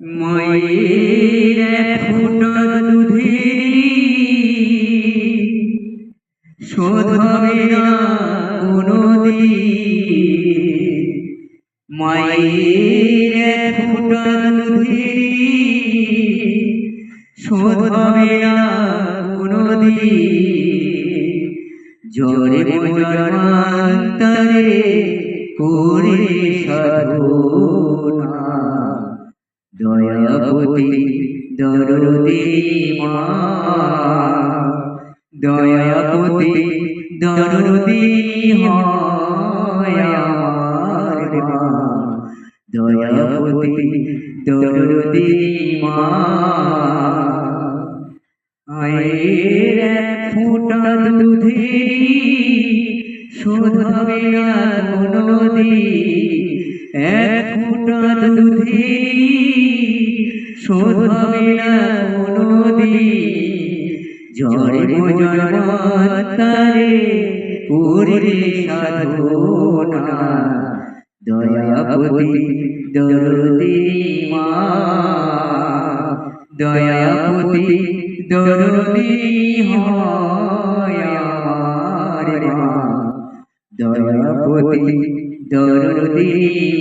মায়ের ফোঁটা দুধের শোধ হবে না কোনোদিন মায়ের ফোঁটা দুধের শোধ হবে না কোনোদিন জোরে জন্মান্তরে করে সাধনা দয়াপতি দরদি মা। দয়াপতি দরদি দয়াপতি দরদি মা। আয়ের ফোঁটা দুধেরি শোধাবে না কোনোদিন এক ফোঁটা দুধেরি শোধাবে না কোনোদিন জড়ে জন্মান্তরে করলে সাধনা। দয়াপতি দরদি মা। দয়াপতি দরদি হয় দয়াপতি দরদি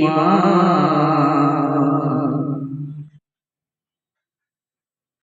মা